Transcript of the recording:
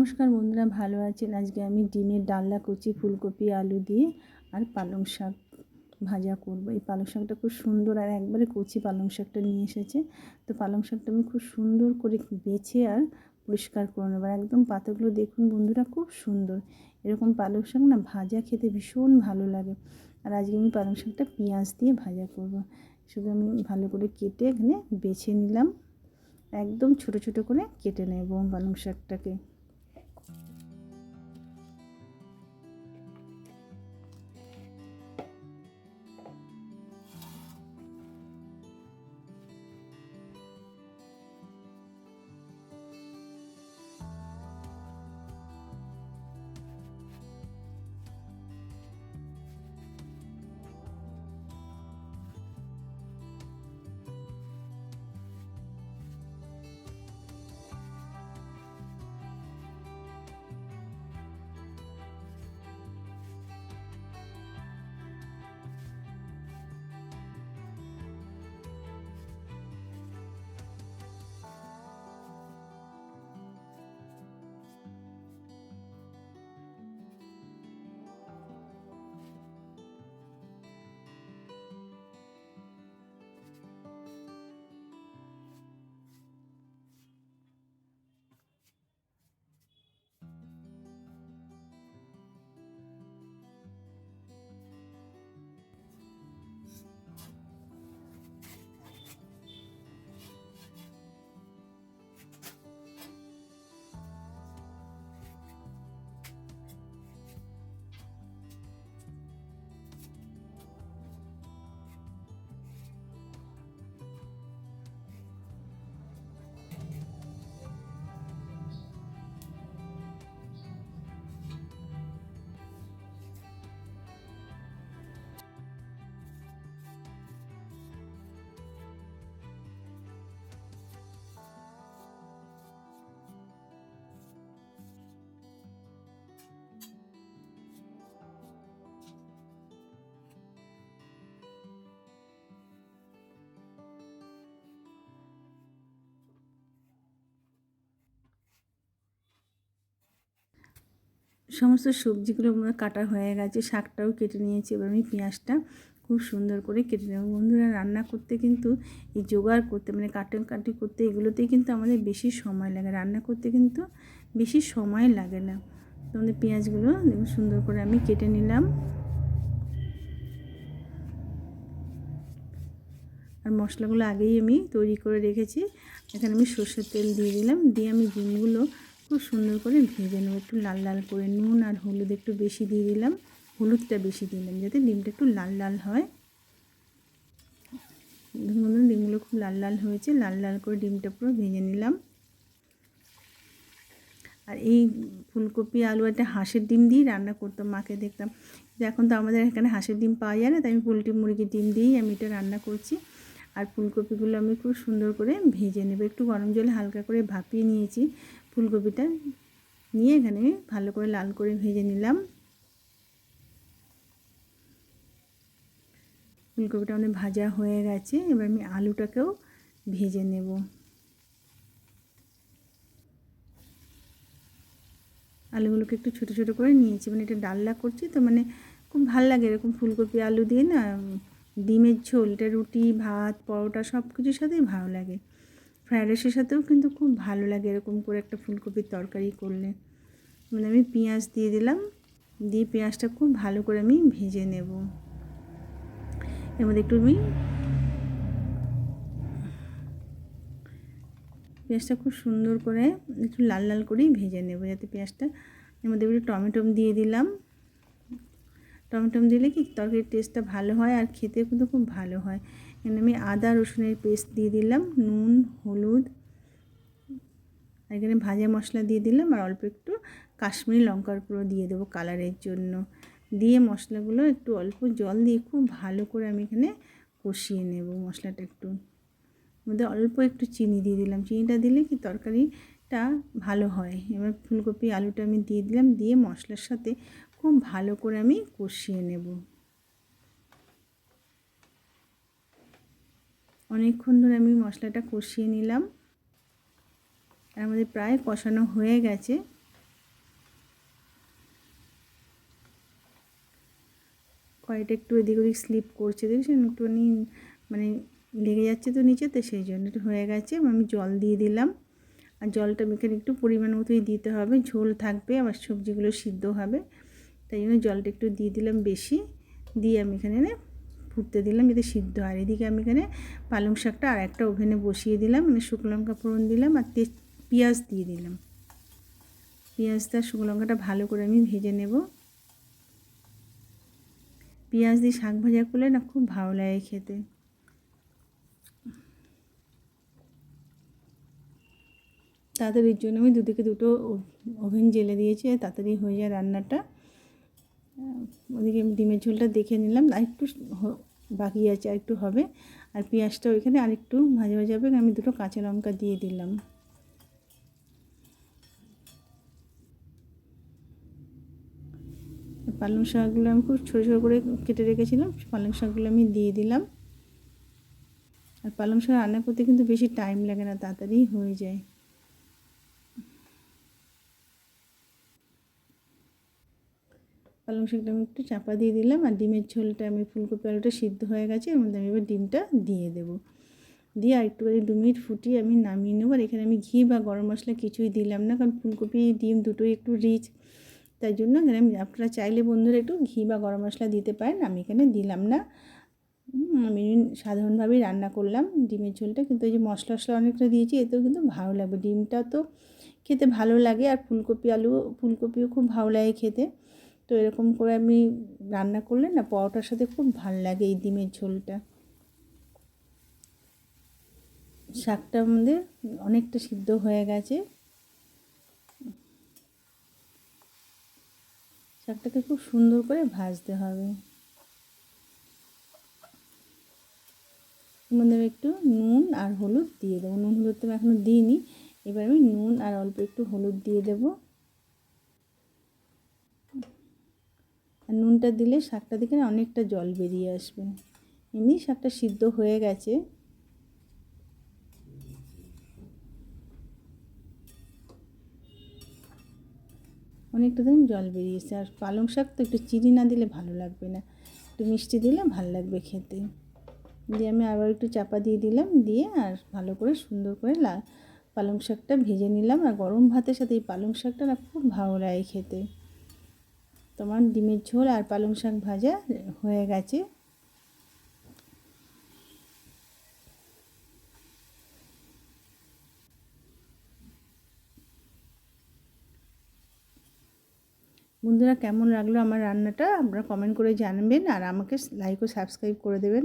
নমস্কার বন্ধুরা, ভালো আছেন? আজকে আমি ডিমের ডালনা করছি ফুলকপি, আলু দিয়ে আর পালং শাক ভাজা করব। এই পালং শাকটা খুব সুন্দর আর একবারে কচি পালং শাকটা নিয়ে এসেছে। তো পালং শাকটা আমি খুব সুন্দর করে বেছে আর পরিষ্কার করে নেব। একদম পাতাগুলো দেখুন বন্ধুরা, খুব সুন্দর। এরকম পালং শাক না ভাজা খেতে ভীষণ ভালো লাগে। আর আজকে আমি পালং শাকটা পেঁয়াজ দিয়ে ভাজা করব। শুধু আমি ভালো করে কেটে এখানে বেছে নিলাম। একদম ছোট ছোট করে কেটে নেব পালং শাকটাকে। সমস্ত সবজিগুলো কাটা হয়ে গেছে, শাকটাও কেটে নিয়েছি, এবার আমি পেঁয়াজটা খুব সুন্দর করে কেটে নেব। বন্ধুরা, রান্না করতে কিন্তু এই জোগাড় করতে মানে কাটে কাটি করতে এগুলোতেই কিন্তু আমাদের বেশি সময় লাগে। রান্না করতে কিন্তু বেশি সময় লাগে না। তো আমাদের পেঁয়াজগুলো দেখুন সুন্দর করে আমি কেটে নিলাম। আর মশলাগুলো আগেই আমি তৈরি করে রেখেছি। এখানে আমি সর্ষের তেল দিয়ে দিলাম। দিয়ে আমি ডিমগুলো খুব সুন্দর করে ভেজে নেব। একটু লাল লাল করে নুন আর হলুদ একটু বেশি দিয়ে দিলাম। হলুদটা বেশি দিলাম যাতে ডিমটা একটু লাল লাল হয়। ধরুন ডিমগুলো খুব লাল লাল হয়েছে। লাল লাল করে ডিমটা পুরো ভেজে নিলাম। আর এই ফুলকপি, আলু একটা হাঁসের ডিম দিয়েই রান্না করতাম মাকে দেখতাম। এখন তো আমাদের এখানে হাঁসের ডিম পাওয়া যায় না, তাই আমি পোলট্রি মুরগির ডিম দিয়েই আমি এটা রান্না করছি। আর ফুলকপিগুলো আমি খুব সুন্দর করে ভেজে নেব। একটু গরম জলে হালকা করে ভাপিয়ে নিয়েছি। ফুলকপিটা নিয়ে এখানে ভালো করে লাল করে ভেজে নিলাম। ফুলকপিটা অনেক ভাজা হয়ে গেছে, এবার আমি আলুটাকেও ভেজে নেব। আলুগুলোকে একটু ছোটো ছোটো করে নিয়েছি মানে এটা ডাল্লা করছি তো মানে খুব ভালো লাগে এরকম ফুলকপি আলু দিয়ে না ডিমের ঝোল, এটা রুটি, ভাত, পরোটা সব কিছুর সাথেই ভালো লাগে। ফ্রায়েড রাইসের সাথেও কিন্তু খুব ভালো লাগে এরকম করে একটা ফুলকপির তরকারি করলে। মানে আমি পেঁয়াজ দিয়ে দিলাম, দিয়ে পেঁয়াজটা খুব ভালো করে আমি ভেজে নেব। এর মধ্যে একটু আমি পেঁয়াজটা খুব সুন্দর করে একটু লাল লাল করেই ভেজে নেব, যাতে পেঁয়াজটা এর মধ্যে একটু টমেটো দিয়ে দিলাম। টমেটো দিলে কি তরকারির টেস্টটা ভালো হয় আর খেতে কিন্তু খুব ভালো হয়। এখানে আমি আদা রসুনের পেস্ট দিয়ে দিলাম, নুন, হলুদ, আর এখানে ভাজা মশলা দিয়ে দিলাম, আর অল্প একটু কাশ্মীরি লঙ্কার গুঁড়ো দিয়ে দেবো কালারের জন্য। দিয়ে মশলাগুলো একটু অল্প জল দিয়ে খুব ভালো করে আমি এখানে কষিয়ে নেব মশলাটা একটু। মধ্যে অল্প একটু চিনি দিয়ে দিলাম। চিনিটা দিলে কি তরকারিটা ভালো হয়। এবার ফুলকপি, আলুটা আমি দিয়ে দিলাম, দিয়ে মশলার সাথে খুব ভালো করে আমি কষিয়ে নেব। অনেকক্ষণ ধরে আমি মশলাটা কষিয়ে নিলাম। আর আমাদের প্রায় কষানো হয়ে গেছে। কয়েকটা একটু এদিক ওদিক স্লিপ করছে, দেখছেন? একটুখানি মানে লেগে যাচ্ছে তো নিচেতে, সেই জন্য একটু হয়ে গেছে। আমি জল দিয়ে দিলাম। আর জলটা এখানে একটু পরিমাণ মতোই দিতে হবে। ঝোল থাকবে, আবার সবজিগুলো সিদ্ধ হবে। তাই জন্য জলটা একটু দিয়ে দিলাম বেশি। দিয়ে আমি এখানে ফুটতে দিলাম যাতে সিদ্ধ। আর এদিকে আমি এখানে পালং শাকটা আর একটা ওভেনে বসিয়ে দিলাম মানে শুকনো লঙ্কা ফোড়ন দিলাম আর তেজ, পেঁয়াজ দিয়ে দিলাম। পেঁয়াজটা, শুকনো লঙ্কাটা ভালো করে আমি ভেজে নেব। পেঁয়াজ দিয়ে শাক ভাজা করলে না খুব ভালো লাগে খেতে। তাড়াতাড়ির জন্য আমি দুদিকে দুটো ওভেন জেলে দিয়েছি তাড়াতাড়ি হয়ে যায় রান্নাটা। ওদিকে ডিমের ঝোলটা দেখে নিলাম। আর একটু বাকি আছে, আর একটু হবে। আর পেঁয়াজটা ওইখানে আরেকটু ভাজা ভাজা হবে, আমি দুটো কাঁচা লঙ্কা দিয়ে দিলাম। পালং শাকগুলো আমি খুব ছোটো ছোটো করে কেটে রেখেছিলাম, পালং শাকগুলো আমি দিয়ে দিলাম। আর পালং শাক রান্না করতে কিন্তু বেশি টাইম লাগে না, তাড়াতাড়ি হয়ে যায়। পালং শাকটা আমি একটু চাপা দিয়ে দিলাম আর ডিমের ঝোলটা আমি ফুলকপি আলুটা সিদ্ধ হয়ে গেছে, এর মধ্যে আমি এবার ডিমটা দিয়ে দেবো। দিয়ে আর একটুখানি দু মিনিট ফুটিয়ে আমি নামিয়ে নেব আর এখানে আমি ঘি বা গরম মশলা কিছুই দিলাম না, কারণ ফুলকপি, ডিম দুটোই একটু রিচ। তাই জন্য এখানে আমি, আপনারা চাইলে বন্ধুরা একটু ঘি বা গরম মশলা দিতে পারেন, আমি এখানে দিলাম না। আমি সাধারণভাবেই রান্না করলাম ডিমের ঝোলটা, কিন্তু এই যে মশলা মশলা অনেকটা দিয়েছি, এতেও কিন্তু ভালো লাগবে ডিমটা তো খেতে ভালো লাগে আর ফুলকপি আলু ফুলকপিও খুব ভালো লাগে খেতে। তো এরকম করে আমি রান্না করলে না পরোটার সাথে খুব ভালো লাগে এই ডিমের ঝোলটা। শাকটা আমাদের অনেকটা সিদ্ধ হয়ে গেছে। শাকটাকে খুব সুন্দর করে ভাজতে হবে। আমাদের একটু নুন আর হলুদ দিয়ে দেবো। নুন হলুদ তো আমি এখনও দিইনি। এবার আমি নুন আর অল্প একটু হলুদ দিয়ে দেবো। আর নুনটা দিলে শাকটা দেখে অনেকটা জল বেরিয়ে আসবে। এমনি শাকটা সিদ্ধ হয়ে গেছে। অনেকটা দিন জল বেরিয়েছে আর পালং শাক তো একটু চিনি না দিলে ভালো লাগবে না। একটু মিষ্টি দিলে ভালো লাগবে খেতে। দিয়ে আমি আবার একটু চাপা দিয়ে দিলাম। দিয়ে আর ভালো করে সুন্দর করে লা পালং শাকটা ভেজে নিলাম। আর গরম ভাতের সাথে এই পালং শাকটা খুব ভালো লাগে খেতে। তোমার ডিমের ঝোল আর পালং শাক ভাজা হয়ে গেছে। বন্ধুরা, কেমন লাগল আমার রান্নাটা? আপনারা কমেন্ট করে জানবেন আর আমাকে লাইক ও সাবস্ক্রাইব করে দেবেন।